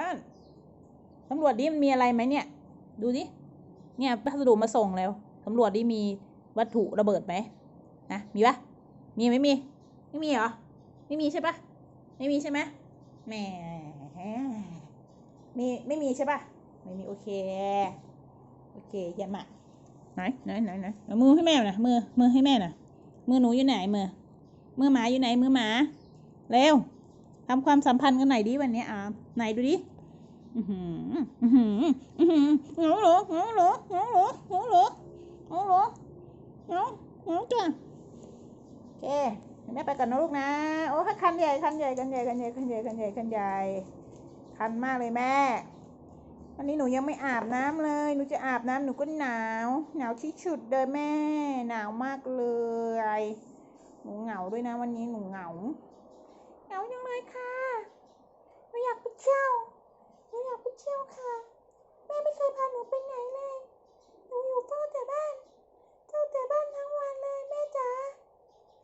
นั่นตำรวจดิมันมีอะไรไหมเนี่ย ดูดิเนี่ยพัสดุมาส่งแล้วตำรวจดิมีวัตถุระเบิดไหมนะมีปะมีไม่มีไม่มีเหรอไม่มีใช่ปะไม่มีใช่ไหมแหมมีไม่มีใช่ปะไม่มีโอเคโอเคเยี่ยมากไหนไหนไหนไหนมือให้แม่หน่อยมือมือให้แม่หน่อยมือหนูอยู่ไหนมือมือหมาอยู่ไหนมือหมาเร็ว ทำความสัมพันธ์กันหน่อยดิวันนี้อ่าไหนดูดิอือหืออือหืออือหือเงาหรอเงาหรอเงาหรอเงาหรอเงาหรอเงาเงาจ้ะโอเคแม่ไปก่อนนะลูกนะ โอ้ยคันใหญ่คันใหญ่คันใหญ่คันใหญ่คันใหญ่คันใหญ่คันใหญ่คันมากเลยแม่วันนี้หนูยังไม่อาบน้ำเลย หนูจะอาบน้ำหนูก็หนาว หนาวที่สุดเลยแม่ หนาวมากเลย หนูเหงาด้วยนะวันนี้หนูเหงา เหงาจังเลยค่ะ หนูอยากไปเที่ยว หนูอยากไปเที่ยวค่ะ แม่ไม่เคยพาหนูไปไหนเลย หนูอยู่เฝ้าแต่บ้านเฝ้าแต่บ้านทั้งวันเลยแม่จ๋า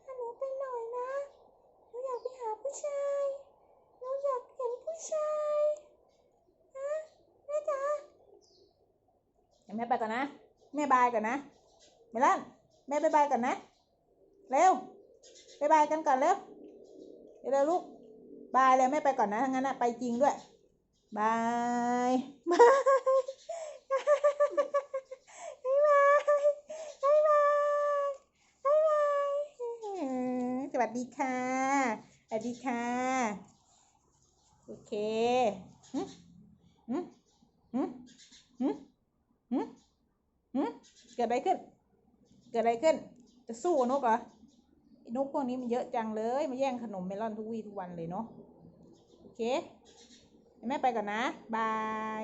พาหนูไปหน่อยนะ หนูอยากไปหาผู้ชาย หนูอยากเห็นผู้ชายฮะแม่จ๋าเดี๋ยวแม่ไปก่อนนะ แม่บายก่อนนะเมลันแม่บายบายก่อนนะ เร็วบายบายกันก่อนเร็วเร็วลูกบายเลยไม่ไปก่อนนะทั้างนั้นนะไปจริงด้วยบายบายบายบายบายบายบายบายสวัสดีค่ะ สวัสดีค่ะ โอเคหึหึหึหึหึหึเกิดอะไรขึ้น เกิดอะไรขึ้น จะสู้กับนกเหรอนกพวกนี้มันเยอะจังเลยมาแย่งขนมเมลอนทุกวี่ทุกวันเลยเนาะโอเคแม่ไปก่อนนะบาย